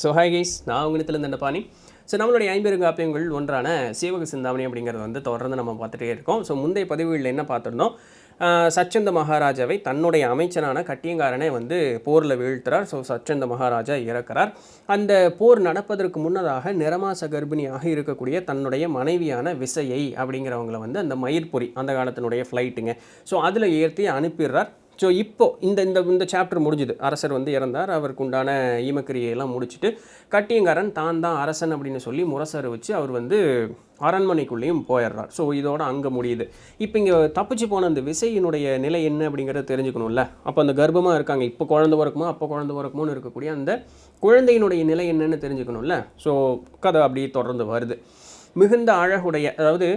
So hi guys நான் உங்களிடத்துலேருந்து என்ன பாணி ஸோ நம்மளுடைய ஐம்பெருங்காப்பியங்கள் ஒன்றான சீவக சிந்தாமணி அப்படிங்கிறது வந்து தொடர்ந்து நம்ம பார்த்துட்டே இருக்கோம். ஸோ முந்தைய பதிவுகளில் என்ன பார்த்துருந்தோம்? சச்சந்த மகாராஜாவை தன்னுடைய அமைச்சனான கட்டியங்காரனே வந்து போரில் வீழ்த்துறார். ஸோ சச்சந்த மகாராஜா இறக்கிறார். அந்த போர் நடப்பதற்கு முன்னதாக நிறமாச கர்ப்பிணியாக இருக்கக்கூடிய தன்னுடைய மனைவியான விசையை அப்படிங்கிறவங்கள வந்து அந்த மயிர்பொறி அந்த காலத்தினுடைய ஃப்ளைட்டுங்க ஸோ அதில் ஏற்றி அனுப்பிடுறார். ஸோ இப்போது இந்த இந்த இந்த சாப்டர் முடிஞ்சுது. அரசர் வந்து இறந்தார். அவருக்கு உண்டான ஈமக்கிரியையெல்லாம் முடிச்சுட்டு கட்டியங்காரன் தான் தான் அரசன் அப்படின்னு சொல்லி முரசரை வச்சு அவர் வந்து அரண்மனைக்குள்ளேயும் போயிடுறார். ஸோ இதோட அங்கே முடியுது. இப்போ இங்கே தப்பிச்சு போன அந்த விசையினுடைய நிலை என்ன அப்படிங்கிறத தெரிஞ்சுக்கணும்ல? அப்போ அந்த கர்ப்பமாக இருக்காங்க. இப்போ குழந்த பிறக்குமோ? அப்போ குழந்த பிறக்குமோன்னு இருக்கக்கூடிய அந்த குழந்தையினுடைய நிலை என்னன்னு தெரிஞ்சுக்கணும்ல? ஸோ கதை அப்படியே தொடர்ந்து வருது. மிகுந்த அழகுடைய அதாவது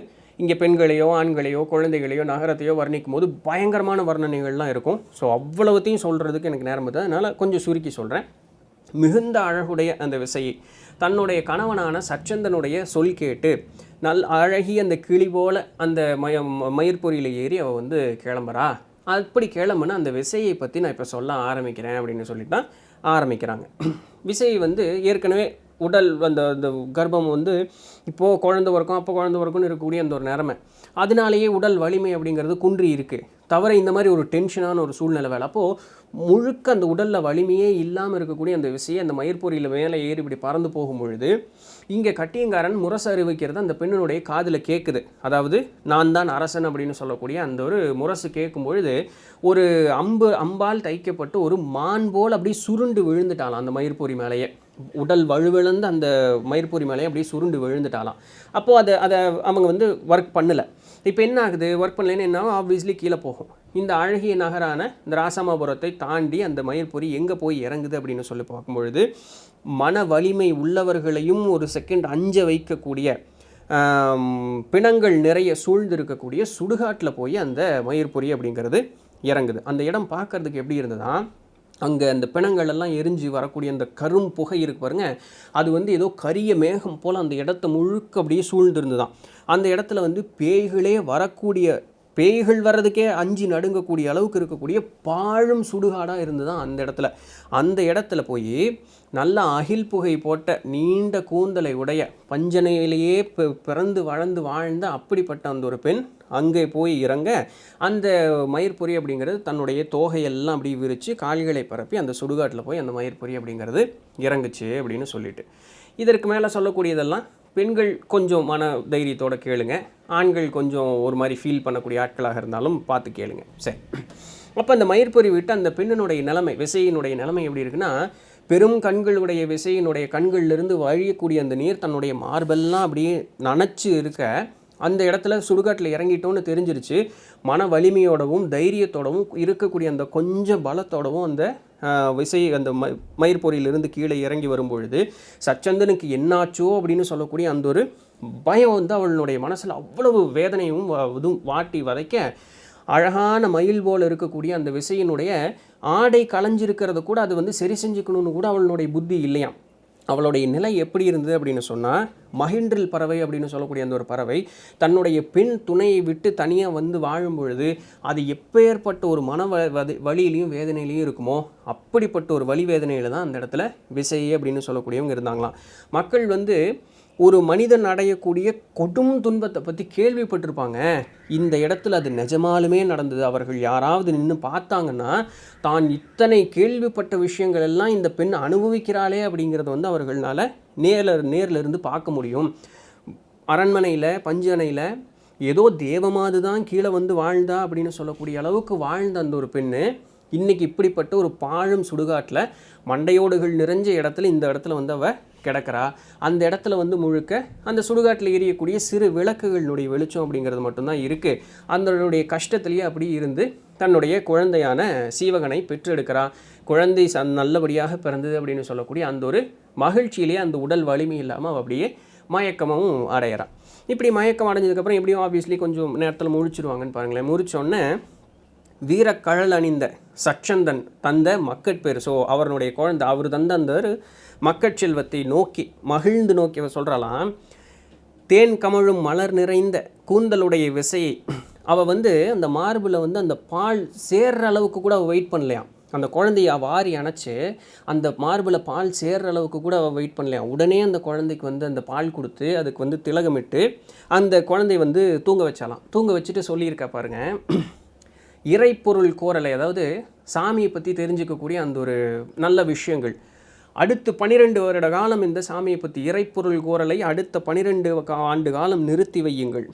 இங்கே பெண்களையோ ஆண்களையோ குழந்தைகளையோ நகரத்தையோ வர்ணிக்கும் போது பயங்கரமான வர்ணனைகள்லாம் இருக்கும். ஸோ அவ்வளவுத்தையும் சொல்கிறதுக்கு எனக்கு நேரம் இல்லை அதனால் கொஞ்சம் சுருக்கி சொல்கிறேன் மிகுந்த அழகுடைய அந்த விசையை தன்னுடைய கணவனான சச்சந்தனுடைய சொல் கேட்டு நல் அழகி அந்த கிளி போல அந்த மய மயிர்பொறியில் ஏறி அவள் வந்து கிளம்புறா. அப்படி கிளம்புனா அந்த விசையை பற்றி நான் இப்போ சொல்ல ஆரம்பிக்கிறேன் அப்படின்னு சொல்லிட்டு தான் ஆரம்பிக்கிறாங்க. விசை வந்து ஏற்கனவே உடல் அந்த அந்த கர்ப்பம் வந்து இப்போது குழந்தை பிறக்கும் அப்போ குழந்தை பிறக்கும்னு இருக்கக்கூடிய அந்த ஒரு நிலைமை அதனாலேயே உடல் வலிமை அப்படிங்கிறது குன்றி இருக்குது தவிர இந்த மாதிரி ஒரு டென்ஷனான ஒரு சூழ்நிலை வேலை. அப்போது முழுக்க அந்த உடலில் வலிமையே இல்லாமல் இருக்கக்கூடிய அந்த விஷயம் அந்த மயிர்பொறியில் மேலே ஏறி இப்படி பறந்து போகும் பொழுது இங்கே கட்டியங்காரன் முரசு அறிவிக்கிறது அந்த பெண்ணினுடைய காதில் கேட்குது அதாவது நான் தான் அரசன் அப்படின்னு சொல்லக்கூடிய அந்த ஒரு முரசு கேட்கும் பொழுது ஒரு அம்பு அம்பால் தைக்கப்பட்டு ஒரு மான் போல் அப்படியே சுருண்டு விழுந்துட்டாலாம் அந்த மயிர்பொறி மேலேயே. உடல் வலுவிழந்து அந்த மயிர்பொறி மேலேயே அப்படியே சுருண்டு விழுந்துட்டாலாம் அப்போது அதை அதை அவங்க வந்து ஒர்க் பண்ணலை. இப்போ என்ன ஆகுது? ஒர்க் பண்ணலைன்னு என்ன ஆப்வியஸ்லி கீழே போகும். இந்த அழகிய நகரான இந்த ராசமாபுரத்தை தாண்டி அந்த மயிர்பொறி எங்கே போய் இறங்குது அப்படின்னு சொல்லி பார்க்கும்பொழுது மன வலிமை உள்ளவர்களையும் ஒரு செகண்ட் அஞ்ச வைக்கக்கூடிய பிணங்கள் நிறைய சூழ்ந்து இருக்கக்கூடிய சுடுகாட்டில் போய் அந்த மயிர்பொறி அப்படிங்கிறது இறங்குது. அந்த இடம் பார்க்கறதுக்கு எப்படி இருந்ததா அங்கே அந்த பிணங்கள் எல்லாம் எரிஞ்சு வரக்கூடிய அந்த கரும் புகை இருக்கு பாருங்க. அது வந்து ஏதோ கரிய மேகம் போல் அந்த இடத்த முழுக்க அப்படியே சூழ்ந்திருந்துதான் அந்த இடத்துல வந்து பேய்களே வரக்கூடிய பேய்கள் வர்றதுக்கே அஞ்சு நடுங்கக்கூடிய அளவுக்கு இருக்கக்கூடிய பாழும் சுடுகாடாக இருந்துதான் அந்த இடத்துல. அந்த இடத்துல போய் நல்ல அகில் புகை போட்ட நீண்ட கூந்தலை உடைய பஞ்சனையிலேயே பிறந்து வளர்ந்து வாழ்ந்த அப்படிப்பட்ட அந்த ஒரு பெண் அங்கே போய் இறங்க அந்த மயிர்பொறி அப்படிங்கிறது தன்னுடைய தோகையெல்லாம் அப்படி விரித்து கால்களை பரப்பி அந்த சுடுகாட்டில் போய் அந்த மயிர்பொறி அப்படிங்கிறது இறங்குச்சு அப்படின்னு சொல்லிட்டு. இதற்கு மேலே சொல்லக்கூடியதெல்லாம் பெண்கள் கொஞ்சம் மன தைரியத்தோட கேளுங்க. ஆண்கள் கொஞ்சம் ஒரு மாதிரி ஃபீல் பண்ணக்கூடிய ஆட்களாக இருந்தாலும் பார்த்து கேளுங்க. சரி. அப்போ அந்த மயிர்பொறி விட்டு அந்த பெண்ணினுடைய நிலைமை விசையினுடைய நிலைமை எப்படி இருக்குன்னா பெரும் கண்களுடைய விசையினுடைய கண்களிலிருந்து வழியக்கூடிய அந்த நீர் தன்னுடைய மார்பெல்லாம் அப்படியே நனைச்சு இருக்க அந்த இடத்துல சுடுகாட்டில் இறங்கிட்டோன்னு தெரிஞ்சிருச்சு. மன வலிமையோடவும் தைரியத்தோடவும் இருக்கக்கூடிய அந்த கொஞ்சம் பலத்தோடவும் அந்த விசை அந்த ம மயிர்பொறியிலிருந்து கீழே இறங்கி வரும்பொழுது சச்சந்தனுக்கு என்னாச்சோ அப்படின்னு சொல்லக்கூடிய அந்த ஒரு பயம் வந்து அவளுடைய மனசில் அவ்வளவு வேதனையும் இதுவும் வாட்டி வதைக்க அழகான மயில் போல் இருக்கக்கூடிய அந்த விசையினுடைய ஆடை களைஞ்சிருக்கிறத கூட அது வந்து சரி செஞ்சுக்கணும்னு கூட அவளுடைய புத்தி இல்லையாம் அவளுடைய நிலை எப்படி இருந்தது அப்படின்னு சொன்னால் மஹிண்டில் பறவை அப்படின்னு சொல்லக்கூடிய அந்த ஒரு பறவை தன்னுடைய பெண் துணையை விட்டு தனியாக வந்து வாழும் பொழுது அது எப்பேற்பட்ட ஒரு மன வ வேதனையிலையும் இருக்குமோ அப்படிப்பட்ட ஒரு வழி வேதனையில் தான் அந்த இடத்துல விசை அப்படின்னு சொல்லக்கூடியவங்க இருந்தாங்களாம். மக்கள் வந்து ஒரு மனிதன் அடையக்கூடிய கொடும் துன்பத்தை பற்றி கேள்விப்பட்டிருப்பாங்க. இந்த இடத்துல அது நிஜமாலுமே நடந்தது. அவர்கள் யாராவது நின்று பார்த்தாங்கன்னா தான் இத்தனை கேள்விப்பட்ட விஷயங்கள் எல்லாம் இந்த பெண் அனுபவிக்கிறாளே அப்படிங்கிறத வந்து அவர்களால் நேரில் நேரில் இருந்து பார்க்க முடியும். அரண்மனையில் பஞ்சனையில் ஏதோ தேவமாது தான் கீழே வந்து வாழ்ந்தா அப்படின்னு சொல்லக்கூடிய அளவுக்கு வாழ்ந்த அந்த ஒரு பெண்ணு இன்றைக்கி இப்படிப்பட்ட ஒரு பாழும் சுடுகாட்டில் மண்டையோடுகள் நிறைஞ்ச இடத்துல இந்த இடத்துல வந்து அவள் கிடக்கிறா. அந்த இடத்துல வந்து முழுக்க அந்த சுடுகாட்டில் எரியக்கூடிய சிறு விளக்குகளினுடைய வெளிச்சம் அப்படிங்கிறது மட்டும்தான் இருக்குது அதனுடைய கஷ்டத்துலேயே அப்படி இருந்து தன்னுடைய குழந்தையான சீவகனை பெற்றெடுக்கிறா. குழந்தை ச நல்லபடியாக பிறந்தது அப்படின்னு சொல்லக்கூடிய அந்த ஒரு மகிழ்ச்சியிலேயே அந்த உடல் வலிமை இல்லாமல் அவள் அப்படியே மயக்கமும் அடையிறான் இப்படி மயக்கம் அடைஞ்சதுக்கப்புறம் எப்படியும் ஆப்வியஸ்லி கொஞ்சம் நேரத்தில் முழிச்சிருவாங்கன்னு பாருங்களேன். முழிச்சோன்னே வீரக்கழல் அணிந்த சச்சந்தன் தந்த மக்கட்பேர் ஸோ அவருடைய குழந்தை அவர் தந்த அந்த மக்கட்செல்வத்தை நோக்கி மகிழ்ந்து நோக்கி அவர் சொல்கிறாளாம் தேன் கமழும் மலர் நிறைந்த கூந்தலுடைய விசையை அவள் வந்து அந்த மார்பில் வந்து அந்த பால் சேர்ற அளவுக்கு கூட அவள் வெயிட் பண்ணலையாம். அந்த குழந்தைய வாரி அணைச்சு அந்த மார்பில் பால் சேர்ற அளவுக்கு கூட அவள் வெயிட் பண்ணலையா உடனே அந்த குழந்தைக்கு வந்து அந்த பால் கொடுத்து அதுக்கு வந்து திலகமிட்டு அந்த குழந்தை வந்து தூங்க வச்சாலாம். தூங்க வச்சுட்டு சொல்லியிருக்கா பாருங்கள் இறைப்பொருள் கோரலை அதாவது சாமியை பற்றி தெரிஞ்சுக்கக்கூடிய அந்த ஒரு நல்ல விஷயங்கள். அடுத்து பனிரெண்டு வருட காலம் இந்த சாமியை பற்றி இறைப்பொருள் கோரலை அடுத்த பனிரெண்டு ஆண்டு காலம் நிறுத்தி வையுங்கள்.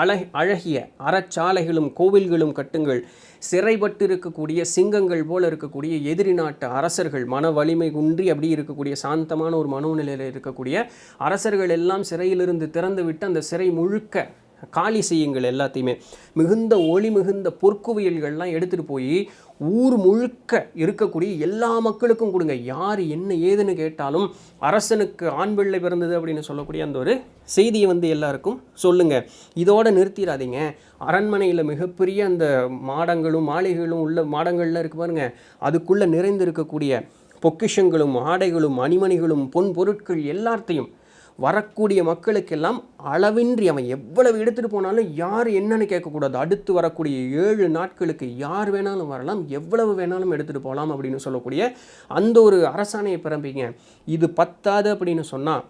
அழக அழகிய அறச்சாலைகளும் கோவில்களும் கட்டுங்கள். சிறைப்பட்டு இருக்கக்கூடிய சிங்கங்கள் போல் இருக்கக்கூடிய எதிரி நாட்டு அரசர்கள் மன வலிமை குன்றி அப்படி இருக்கக்கூடிய சாந்தமான ஒரு மனோநிலையில் இருக்கக்கூடிய அரசர்கள் எல்லாம் சிறையிலிருந்து திறந்துவிட்டு அந்த சிறை முழுக்க காலி செய்யுங்கள் எல்லாத்தையுமே. மிகுந்த ஒளி மிகுந்த பொற்குவியல்கள்லாம் எடுத்துகிட்டு போய் ஊர் முழுக்க இருக்கக்கூடிய எல்லா மக்களுக்கும் கொடுங்க. யார் என்ன ஏதுன்னு கேட்டாலும் அரசனுக்கு ஆண் பிள்ளை பிறந்தது அப்படின்னு சொல்லக்கூடிய அந்த ஒரு செய்தியை வந்து எல்லாருக்கும் சொல்லுங்க. இதோடு நிறுத்திடாதீங்க. அரண்மனையில் மிகப்பெரிய அந்த மாடங்களும் மாளிகைகளும் உள்ள மாடங்கள்லாம் இருக்கு பாருங்க. அதுக்குள்ளே நிறைந்து இருக்கக்கூடிய பொக்கிஷங்களும் ஆடைகளும் அணிமணிகளும் பொன் பொருட்கள் எல்லாத்தையும் வரக்கூடிய மக்களுக்கெல்லாம் அளவின்றி அவன் எவ்வளவு எடுத்துகிட்டு போனாலும் யார் என்னன்னு கேட்கக்கூடாது. அடுத்து வரக்கூடிய ஏழு நாட்களுக்கு யார் வேணாலும் வரலாம் எவ்வளவு வேணாலும் எடுத்துகிட்டு போகலாம் அப்படின்னு சொல்லக்கூடிய அந்த ஒரு அரசாணையை பிறம்பிங்க. இது பத்தாது அப்படின்னு சொன்னால்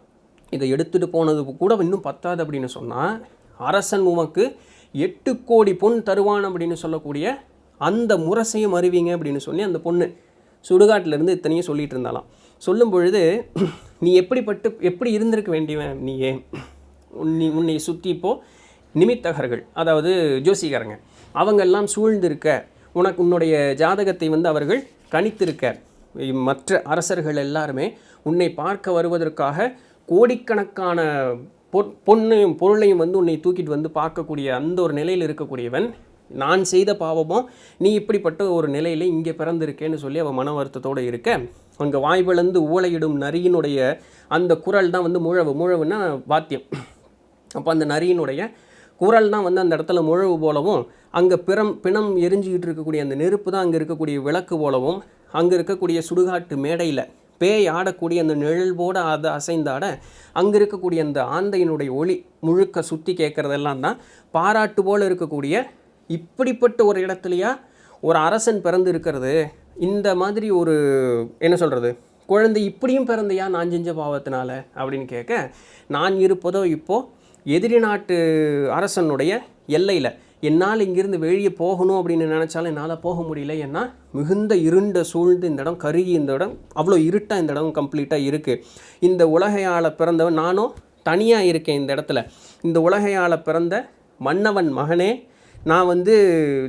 இதை எடுத்துகிட்டு போனது கூட இன்னும் பத்தாது அப்படின்னு சொன்னால் அரசன் உமக்கு எட்டு கோடி பொன் தருவான் அப்படின்னு சொல்லக்கூடிய அந்த முரசையும் அறிவிங்க அப்படின்னு சொல்லி அந்த பொண்ணு சுடுகாட்டிலேருந்து இத்தனையும் சொல்லிட்டு இருந்தாலாம். சொல்லும் பொழுது நீ எப்படிப்பட்டு எப்படி இருந்திருக்க வேண்டியவன் நீயே நீ உன்னை சுற்றி இப்போது நிமித்தகர்கள் அதாவது ஜோசிகாரங்க. அவங்கெல்லாம் சூழ்ந்திருக்க உனக்கு உன்னுடைய ஜாதகத்தை வந்து அவர்கள் கணித்திருக்க. மற்ற அரசர்கள் எல்லாருமே உன்னை பார்க்க வருவதற்காக கோடிக்கணக்கான பொ பொண்ணையும் பொருளையும் வந்து உன்னை தூக்கிட்டு வந்து பார்க்கக்கூடிய அந்த ஒரு நிலையில் இருக்கக்கூடியவன் நான் செய்த பாவமும் நீ இப்படிப்பட்ட ஒரு நிலையில் இங்கே பிறந்திருக்கேன்னு சொல்லி அவள் மன வருத்தத்தோடு இருக்க. அங்கே வாய்விழந்து ஊழையிடும் நரியினுடைய அந்த குரல் தான் வந்து முழவு. முழவுன்னா வாத்தியம். அப்போ அந்த நரியினுடைய குரல் தான் வந்து அந்த இடத்துல முழவு போலவும் அங்கே பிறம் பிணம் எரிஞ்சிக்கிட்டு இருக்கக்கூடிய அந்த நெருப்பு தான் அங்கே இருக்கக்கூடிய விளக்கு போலவும் அங்கே இருக்கக்கூடிய சுடுகாட்டு மேடையில் பேய் ஆடக்கூடிய அந்த நிழல்போடு அதை அசைந்தாட அங்கே இருக்கக்கூடிய அந்த ஆந்தையினுடைய ஒளி முழுக்க சுற்றி கேட்குறதெல்லாம் தான் பாராட்டு போல் இருக்கக்கூடிய இப்படிப்பட்ட ஒரு இடத்துலையா ஒரு அரசன் பிறந்து இருக்கிறது இந்த மாதிரி ஒரு என்ன சொல்கிறது குழந்தை இப்படியும் பிறந்தையா நான் செஞ்ச பாவத்தினால? அப்படின்னு கேட்க நான் இருப்பதோ இப்போது எதிரி நாட்டு அரசனுடைய எல்லையில். என்னால் இங்கிருந்து வெளியே போகணும் அப்படின்னு நினச்சாலும் என்னால் போக முடியல. ஏன்னா மிகுந்த இருண்ட சூழ்ந்து இந்த இடம் கருகி இந்த இடம் அவ்வளோ இருட்டாக இந்த இடம் கம்ப்ளீட்டாக இருக்குது இந்த உலகையால் பிறந்தவன் நானும் தனியாக இருக்கேன் இந்த இடத்துல. இந்த உலகையால் பிறந்த மன்னவன் மகனே நான் வந்து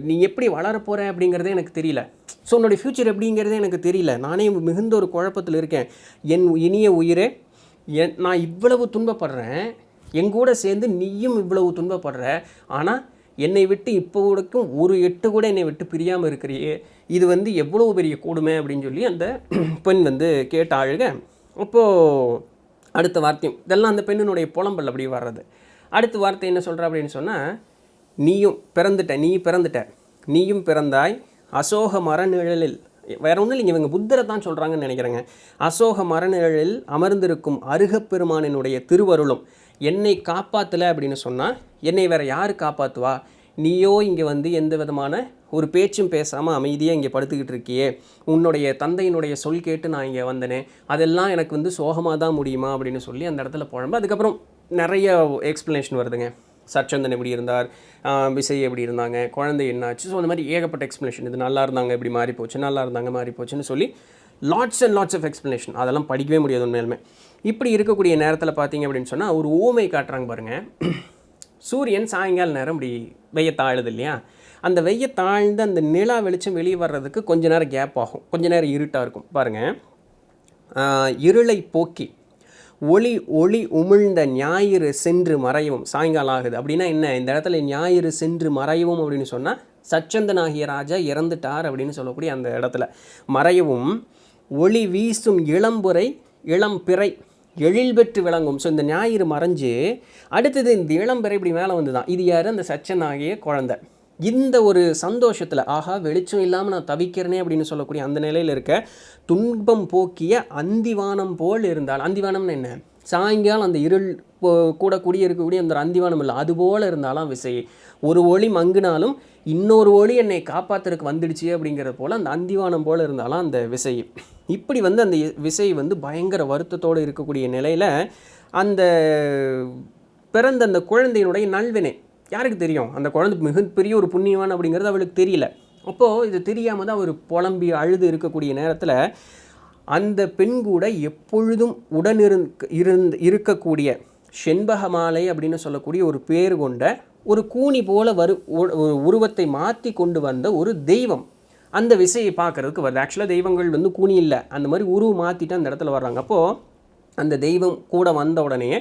நீ எப்படி வளர போகிற அப்படிங்கிறதே எனக்கு தெரியல. ஸோ உன்னுடைய ஃப்யூச்சர் எப்படிங்கிறதே எனக்கு தெரியல. நானே மிகுந்த ஒரு குழப்பத்தில் இருக்கேன். என் இனிய உயிரே என் நான் இவ்வளவு துன்பப்படுறேன். எங்கூட சேர்ந்து நீயும் இவ்வளவு துன்பப்படுற. ஆனால் என்னை விட்டு இப்போ வரைக்கும் ஒரு எட்டு கூட என்னை விட்டு பிரியாமல் இருக்கிறியே. இது வந்து எவ்வளோ பெரிய கொடுமை அப்படின்னு சொல்லி அந்த பெண் வந்து கேட்ட அழுக. அப்போது அடுத்த வார்த்தையும் இதெல்லாம் அந்த பெண்ணினுடைய புலம்பல் அப்படி வர்றது. அடுத்த வார்த்தை என்ன சொல்கிறா அப்படின்னு சொன்னால் நீயும் பிறந்துட்ட நீ பிறந்துட்ட. நீயும் பிறந்தாய் அசோக மரநிழலில். வேற ஒன்றும் இல்லைங்க இவங்க புத்தரை தான் சொல்கிறாங்கன்னு நினைக்கிறேங்க. அசோக மரநிழலில் அமர்ந்திருக்கும் அருகப்பெருமானினுடைய திருவருளும் என்னை காப்பாற்றலை அப்படின்னு சொன்னால் என்னை வேற யார் காப்பாற்றுவா நீயோ இங்கே வந்து எந்த விதமான ஒரு பேச்சும் பேசாமல் அமைதியாக இங்கே படுத்துக்கிட்டு இருக்கியே. உன்னுடைய தந்தையினுடைய சொல் கேட்டு நான் இங்கே வந்தேனே. அதெல்லாம் எனக்கு வந்து சோகமாக தான் முடியுமா? அப்படின்னு சொல்லி அந்த இடத்துல புழம்பு அதுக்கப்புறம் நிறைய எக்ஸ்ப்ளனேஷன் வருதுங்க. சச்சந்தன் எப்படி இருந்தார் விசை எப்படி இருந்தாங்க குழந்தை என்னாச்சு. ஸோ அந்த மாதிரி ஏகப்பட்ட எக்ஸ்ப்ளனேஷன் இது நல்லா இருந்தாங்க இப்படி மாறி போச்சு நல்லா இருந்தாங்க மாறி போச்சுன்னு சொல்லி lots and lots of explanation அதெல்லாம் படிக்கவே முடியாது உண்மையிலுமே. இப்படி இருக்கக்கூடிய நேரத்தில் பார்த்தீங்க அப்படின்னு சொன்னால் ஒரு ஊமை காட்டுறாங்க பாருங்கள் சூரியன் சாயங்கால நேரம் இப்படி வெய்ய தாழுது இல்லையா? அந்த வெய்ய தாழ்ந்து அந்த நிலா வெளிச்சம் வெளியே வர்றதுக்கு கொஞ்ச நேரம் கேப் ஆகும். கொஞ்ச நேரம் இருட்டாக இருக்கும். பாருங்கள் இருளை போக்கி. ஒளி ஒளி உமிழ்ந்த ஞாயிறு சென்று மறையவும். சாயங்காலம் ஆகுது. அப்படின்னா என்ன? இந்த இடத்துல ஞாயிறு சென்று மறையவும் அப்படின்னு சொன்னால் சச்சந்தனாகிய ராஜா இறந்துட்டார் அப்படின்னு சொல்லக்கூடிய அந்த இடத்துல. மறையவும் ஒளி வீசும் இளம்புரை இளம்பிறை எழில் பெற்று விளங்கும். ஸோ இந்த ஞாயிறு மறைஞ்சு அடுத்தது இந்த இளம்பிறை இப்படி மேலே வந்து தான் இது யார்? அந்த சச்சனாகிய குழந்தை. இந்த ஒரு சந்தோஷத்தில் ஆஹா வெளிச்சம் இல்லாமல் நான் தவிக்கிறேனே அப்படின்னு சொல்லக்கூடிய அந்த நிலையில் இருக்க துன்பம் போக்கிய அந்திவானம் போல் இருந்தால் அந்திவானம்னு என்ன? சாயங்காலம் அந்த இருள் போ- கூட கூடிய இருக்கக்கூடிய அந்த அந்திவானம் இல்லை அதுபோல் இருந்தாலும் விசை. ஒரு ஒளி மங்குனாலும் இன்னொரு ஒளி என்னை காப்பாத்துறதுக்கு வந்துடுச்சு அப்படிங்கிறது போல் அந்த அந்திவானம் போல் இருந்தாலும் அந்த விசை. இப்படி வந்து அந்த விசை வந்து பயங்கர வருத்தத்தோடு இருக்கக்கூடிய நிலையில் அந்த பிறந்த அந்த குழந்தையினுடைய நல்வினை யாருக்கு தெரியும்? அந்த குழந்தை மிகப்பெரிய ஒரு புண்ணியவான் அப்படிங்கிறது அவளுக்கு தெரியல. அப்போது இது தெரியாமல் தான் அவர் புலம்பி அழுது இருக்கக்கூடிய நேரத்தில் அந்த பெண் கூட எப்பொழுதும் உடனிருக்க இருந்து இருக்கக்கூடிய செண்பகமாலை அப்படின்னு சொல்லக்கூடிய ஒரு பேர் கொண்ட ஒரு கூனி போல வரு ஒரு உருவத்தை மாற்றி கொண்டு வந்த ஒரு தெய்வம் அந்த விசையை பார்க்கறதுக்கு வருது. ஆக்சுவலாக தெய்வங்கள் வந்து கூனி இல்லை. அந்த மாதிரி உருவம் மாற்றிட்டு அந்த இடத்துல வர்றாங்க. அப்போது அந்த தெய்வம் கூட வந்த உடனே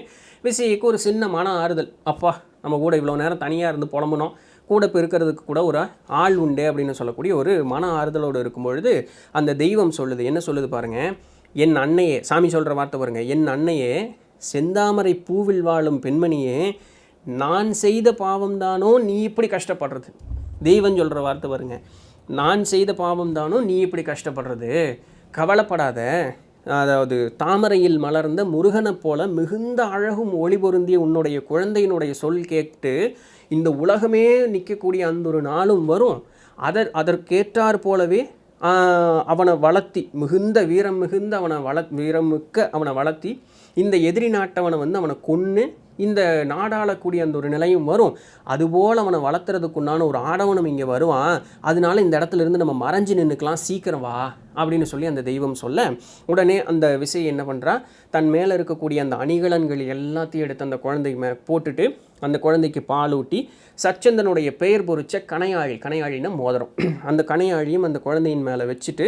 விசையைக்கு ஒரு சின்ன மன ஆறுதல். அப்பா நம்ம கூட இவ்வளோ நேரம் தனியாக இருந்து புலம்புனோம். கூட இப்போ இருக்கிறதுக்கு கூட ஒரு ஆள் உண்டு அப்படின்னு சொல்லக்கூடிய ஒரு மன ஆறுதலோடு இருக்கும் பொழுது அந்த தெய்வம் சொல்லுது. என்ன சொல்லுது பாருங்கள் என் அன்னையே சாமி சொல்கிற வார்த்தை பாருங்கள் என் அன்னையே செந்தாமரை பூவில் வாழும் பெண்மணியே நான் செய்த பாவம்தானோ நீ இப்படி கஷ்டப்படுறது. தெய்வம் சொல்கிற வார்த்தை பாருங்க. நான் செய்த பாவம் தானோ நீ இப்படி கஷ்டப்படுறது. கவலைப்படாத. அதாவது தாமரையில் மலர்ந்த முருகனைப் போல மிகுந்த அழகும் ஒளி பொருந்திய உன்னுடைய குழந்தையினுடைய சொல் கேட்டு இந்த உலகமே நிற்கக்கூடிய அந்த ஒரு நாளும் வரும். அதற் அதற்கேற்றாற் போலவே அவனை வளர்த்தி மிகுந்த வீரம் மிகுந்த அவனை வள வீரமிக்க அவனை வளர்த்தி இந்த எதிரி நாட்டவனை வந்து அவனை கொன்று இந்த நாடாளக்கூடிய அந்த ஒரு நிலையும் வரும். அதுபோல் அவனை வளர்த்துறதுக்குண்டான ஒரு ஆடவனம் இங்கே வருவான். அதனால இந்த இடத்துல இருந்து நம்ம மறைஞ்சு நின்றுக்கலாம் சீக்கிரம் வா அப்படின்னு சொல்லி அந்த தெய்வம் சொல்ல உடனே அந்த விசை என்ன பண்ணுறா தன் மேலே இருக்கக்கூடிய அந்த அணிகலன்கள் எல்லாத்தையும் எடுத்து அந்த குழந்தை மே போட்டுட்டு அந்த குழந்தைக்கு பால் ஊட்டி சச்சந்தனுடைய பெயர் பொறிச்ச கணையாழி கணையாழின்னா மோதிரம். அந்த கணையாழியும் அந்த குழந்தையின் மேலே வச்சுட்டு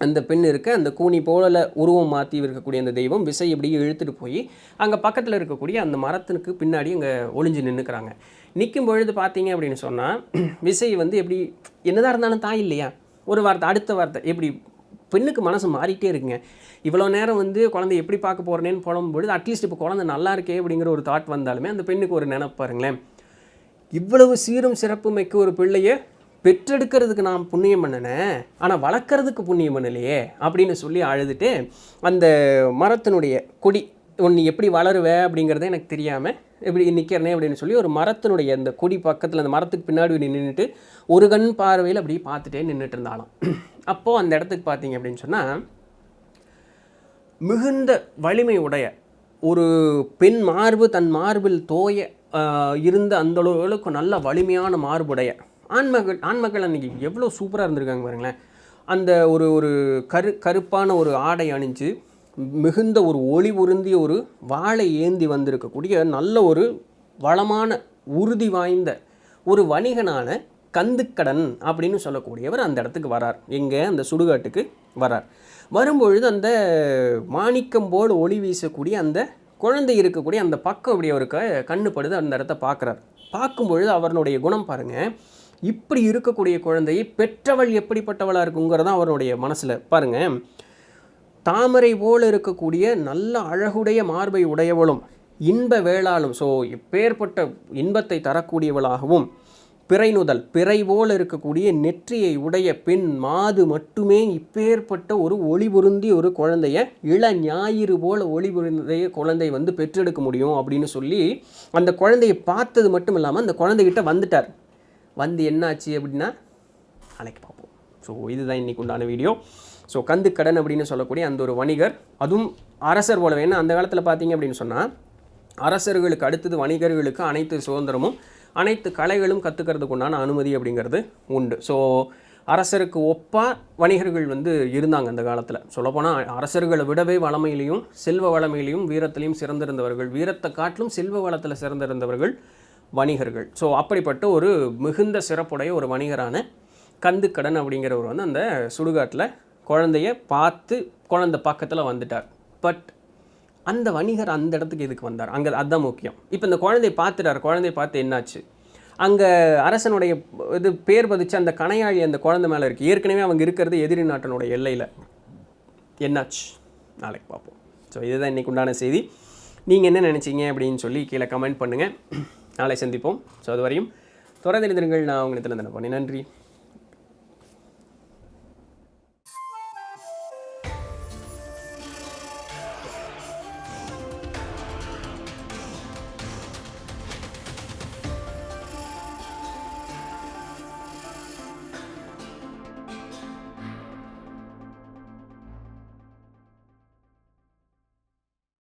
அந்த பெண் இருக்க அந்த கூனி போல உருவம் மாற்றி இருக்கக்கூடிய அந்த தெய்வம் விசை இப்படியே இழுத்துட்டு போய் அங்கே பக்கத்தில் இருக்கக்கூடிய அந்த மரத்துக்கு பின்னாடி அங்கே ஒளிஞ்சு நின்றுக்கிறாங்க நிற்கும் பொழுது பார்த்தீங்க அப்படின்னு சொன்னால் விசை வந்து எப்படி என்னதான் இருந்தாலும் தாய் இல்லையா? ஒரு வார்த்தை அடுத்த வார்த்தை எப்படி பெண்ணுக்கு மனசு மாறிட்டே இருக்குங்க. இவ்வளோ நேரம் வந்து குழந்தை எப்படி பார்க்க போகிறேன்னு புலம்பொழுது அட்லீஸ்ட் இப்போ குழந்தை நல்லா இருக்கே அப்படிங்கிற ஒரு தாட் வந்தாலுமே அந்த பெண்ணுக்கு ஒரு நினைப்பாருங்களேன் இவ்வளவு சீரும் சிறப்பு மிக்க ஒரு பிள்ளையை பெற்றெடுக்கிறதுக்கு நான் புண்ணியம் பண்ணினேன் ஆனால் வளர்க்குறதுக்கு புண்ணியம் பண்ணலையே அப்படின்னு சொல்லி அழுதுட்டு அந்த மரத்தினுடைய கொடி உன் நீ எப்படி வளருவ? அப்படிங்கிறதே எனக்கு தெரியாமல் எப்படி நிற்கிறனே அப்படின்னு சொல்லி ஒரு மரத்தினுடைய அந்த கொடி பக்கத்தில் அந்த மரத்துக்கு பின்னாடி நின்றுட்டு ஒரு கண் பார்வையில் அப்படியே பார்த்துட்டே நின்றுட்டு இருந்தாலும் அப்போது அந்த இடத்துக்கு பார்த்தீங்க அப்படின்னு சொன்னால் மிகுந்த வலிமை உடைய ஒரு பெண் மார்பு தன் மார்பில் தோய இருந்த அந்த அளவுக்கு நல்ல வலிமையான மார்புடைய ஆண்மகள் ஆண்மகள் அன்றைக்கி எவ்வளோ சூப்பராக இருந்திருக்காங்க பாருங்களேன். அந்த ஒரு ஒரு கரு கருப்பான ஒரு ஆடை அணிஞ்சு மிகுந்த ஒரு ஒளி உருந்திய ஒரு வாழை ஏந்தி வந்திருக்கக்கூடிய நல்ல ஒரு வளமான உறுதி வாய்ந்த ஒரு வணிகனான கந்துக்கடன் அப்படின்னு சொல்லக்கூடியவர் அந்த இடத்துக்கு வரார். எங்கே? அந்த சுடுகாட்டுக்கு வரார். வரும்பொழுது அந்த மாணிக்கம் போல் ஒளி வீசக்கூடிய அந்த குழந்தை இருக்கக்கூடிய அந்த பக்கம் இப்படி அவருக்கு கண்ணுப்படுது அந்த இடத்த பார்க்குறார். பார்க்கும் பொழுது அவருடைய குணம் பாருங்கள் இப்படி இருக்கக்கூடிய குழந்தையை பெற்றவள் எப்படிப்பட்டவளாக இருக்குங்கிறது தான் அவருடைய மனசில் பாருங்கள் தாமரை போல் இருக்கக்கூடிய நல்ல அழகுடைய மார்பை உடையவளும் இன்ப வேளாளும் ஸோ இப்பேற்பட்ட இன்பத்தை தரக்கூடியவளாகவும் பிறைநுதல் பிறை போல் இருக்கக்கூடிய நெற்றியை உடைய பெண் மாது மட்டுமே இப்பேற்பட்ட ஒரு ஒளி பொருந்திய ஒரு குழந்தைய இள ஞாயிறு போல் ஒளி பொருந்திய குழந்தை வந்து பெற்றெடுக்க முடியும் அப்படின்னு சொல்லி அந்த குழந்தையை பார்த்தது மட்டும் இல்லாமல் அந்த குழந்தைகிட்ட வந்துட்டார். வந்து என்னாச்சு அப்படின்னா நாளைக்கு பார்ப்போம். ஸோ இதுதான் இன்றைக்கு உண்டான வீடியோ ஸோ கந்து கடன் அப்படின்னு சொல்லக்கூடிய அந்த ஒரு வணிகர் அதுவும் அரசர் போலவே ஏன்னா அந்த காலத்தில் பார்த்தீங்க அப்படின்னு சொன்னால் அரசர்களுக்கு அடுத்தது வணிகர்களுக்கு அனைத்து சுதந்திரமும் அனைத்து கலைகளும் கற்றுக்கிறதுக்கு உண்டான அனுமதி அப்படிங்கிறது உண்டு. ஸோ அரசருக்கு ஒப்பாக வணிகர்கள் வந்து இருந்தாங்க அந்த காலத்தில். சொல்லப்போனால் அரசர்களை விடவே வளமையிலையும் செல்வ வளமையிலையும் வீரத்திலையும் சிறந்திருந்தவர்கள் வீரத்தை காட்டிலும் செல்வ வளத்தில் சிறந்திருந்தவர்கள் வணிகர்கள். ஸோ அப்படிப்பட்ட ஒரு மிகுந்த சிறப்புடைய ஒரு வணிகரான கந்துக்கடன் அப்படிங்கிறவர் வந்து அந்த சுடுகாட்டில் குழந்தைய பார்த்து குழந்தை பக்கத்தில் வந்துட்டார். பட் அந்த வணிகர் அந்த இடத்துக்கு எதுக்கு வந்தார்? அங்கே அதுதான் முக்கியம். இப்போ இந்த குழந்தை பார்த்துட்டார். குழந்தை பார்த்து என்னாச்சு? அங்கே அரசனுடைய இது பேர் பதிச்சு அந்த கணையாழி அந்த குழந்தை மேலே இருக்குது ஏற்கனவே அவங்க இருக்கிறது எதிரி நாட்டினுடைய எல்லையில். என்னாச்சு? நாளைக்கு பார்ப்போம். ஸோ இதுதான் இன்றைக்கு உண்டான செய்தி. நீங்கள் என்ன நினச்சிங்க அப்படின்னு சொல்லி கீழே கமெண்ட் பண்ணுங்கள் நாளை சந்திப்போம். ஸோ அதுவரையும் தொடர்ந்து இருந்திருங்கள் நான் உங்களுக்கு திறந்தன பண்ணி நன்றி.